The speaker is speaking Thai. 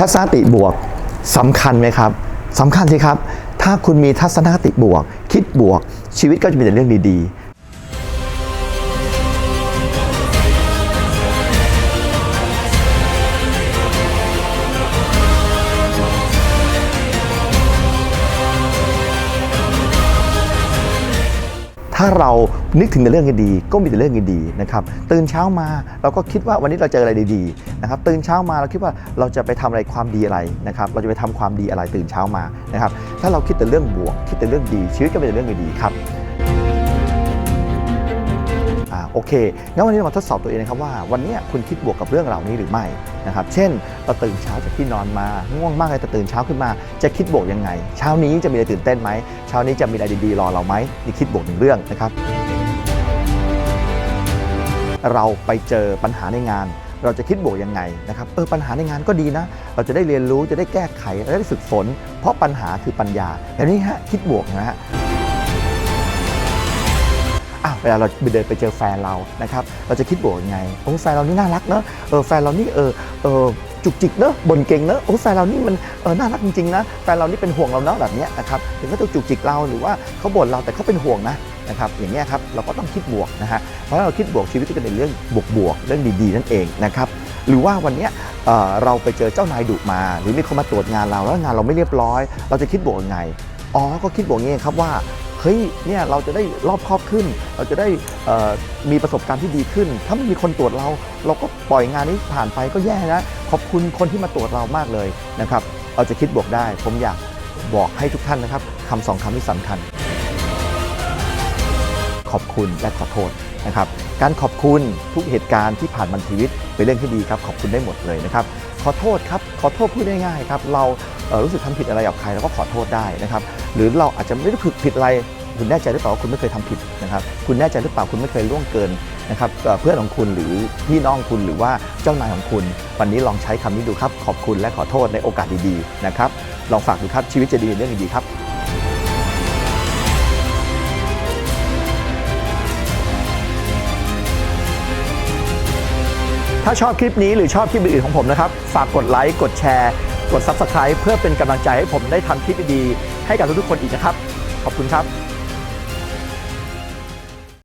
ทัศนคติบวกสำคัญไหมครับสำคัญสิครับ ถ้าคุณมีทัศนคติบวก คิดบวก ชีวิตก็จะมีแต่เรื่องดี ถ้าเรานึกถึงแต่เรื่องดีๆก็มีแต่เรื่องดีๆนะครับตื่นเช้ามาเราก็คิดว่าวันนี้เราเจออะไรดีๆนะครับตื่นเช้ามาเราคิดว่าเราจะไปทำอะไรความดีอะไรนะครับเราจะไปทำความดีอะไรตื่นเช้ามานะครับถ้าเราคิดแต่เรื่องบวก คิดแต่เรื่องดีชีวิตก็เป็นแต่เรื่องดีครับ โอเค งั้นวันนี้เรามาทดสอบตัวเองนะครับว่าวันนี้คุณคิดบวกกับเรื่องเหล่านี้หรือไม่นะครับ เช่นเราตื่นเช้าจากที่นอนมา ง่วงมากเลยแต่ตื่นเช้าขึ้นมา จะคิดบวกยังไง เช้านี้จะมีอะไรตื่นเต้นไหม เช้านี้จะมีอะไรดีๆรอเราไหมนี่คิดบวกหนึ่งเรื่องนะครับเราไปเจอปัญหาในงาน เราจะคิดบวกยังไงนะครับเออปัญหาในงานก็ดีนะ เราจะได้เรียนรู้จะได้แก้ไขและได้ฝึกฝน เพราะปัญหาคือปัญญาแบบนี้ฮะคิดบวกนะฮะ อะเวลาเราเดินไปเจอแฟนเรานะครับเราจะคิดบวกยังไงโอ้แฟนเรานี่น่ารักเนอะเออแฟนเรานี่เออเออจุกจิกเนอะบนเก่งเนอะโอ้แฟนเรานี่มันเออน่ารักจริงๆนะแฟนเรานี่เป็นห่วงเราเนอะแบบเนี้ยนะครับถึงเขาจะจุกจิกเราหรือว่าเขาบ่นเราแต่เขาเป็นห่วงนะนะครับอย่างเงี้ยครับเราก็ต้องคิดบวกนะฮะเพราะเราคิดบวกชีวิตก็จะเป็นเรื่องบวกบวกๆเรื่องดีๆนั่นเองนะครับหรือว่าวันเนี้ยเเราไปเจอเจ้านายดุมา หรือมีคนมาตรวจงานเราแล้วงานเราไม่เรียบร้อย เราจะคิดบวกยังไงอ๋อก็คิดบวกอย่างนี้ครับว่า เฮ้ยเนี่ยเราจะได้รอบครอบขึ้น เราจะได้มีประสบการณ์ที่ดีขึ้น ถ้าไม่มีคนตรวจเรา เราก็ปล่อยงานนี้ผ่านไปก็แย่นะขอบคุณคนที่มาตรวจเรามากเลยนะครับเราจะคิดบวกได้ ผมอยากบอกให้ทุกท่านนะครับคำสองคำที่สำคัญ ขอบคุณและขอโทษ นะครับการขอบคุณทุกเหตุการณ์ที่ผ่านมาในชีวิตเป็นเรื่องที่ดีครับขอบคุณได้หมดเลยนะครับขอโทษครับขอโทษพูดง่ายๆครับเรารู้สึกทำผิดอะไรกับใครเราก็ขอโทษได้นะครับหรือเราอาจจะไม่ได้ผิดผิดอะไรคุณแน่ใจหรือเปล่าว่าคุณไม่เคยทำผิดนะครับคุณแน่ใจหรือเปล่าคุณไม่เคยล่วงเกินนะครับเพื่อนของคุณหรือพี่น้องคุณหรือว่าเจ้านายของคุณ วันนี้ลองใช้คำนี้ดูครับ ขอบคุณและขอโทษในโอกาสดีๆนะครับลองฝากดูครับชีวิตจะดีเรื่องดีๆครับ ถ้าชอบคลิปนี้หรือชอบคลิปอื่นๆของผมนะครับ ฝากกดไลค์ กดแชร์ กด Subscribe เพื่อเป็นกำลังใจให้ผมได้ทำคลิปดีๆให้กับทุกๆคนอีกนะครับ ขอบคุณครับ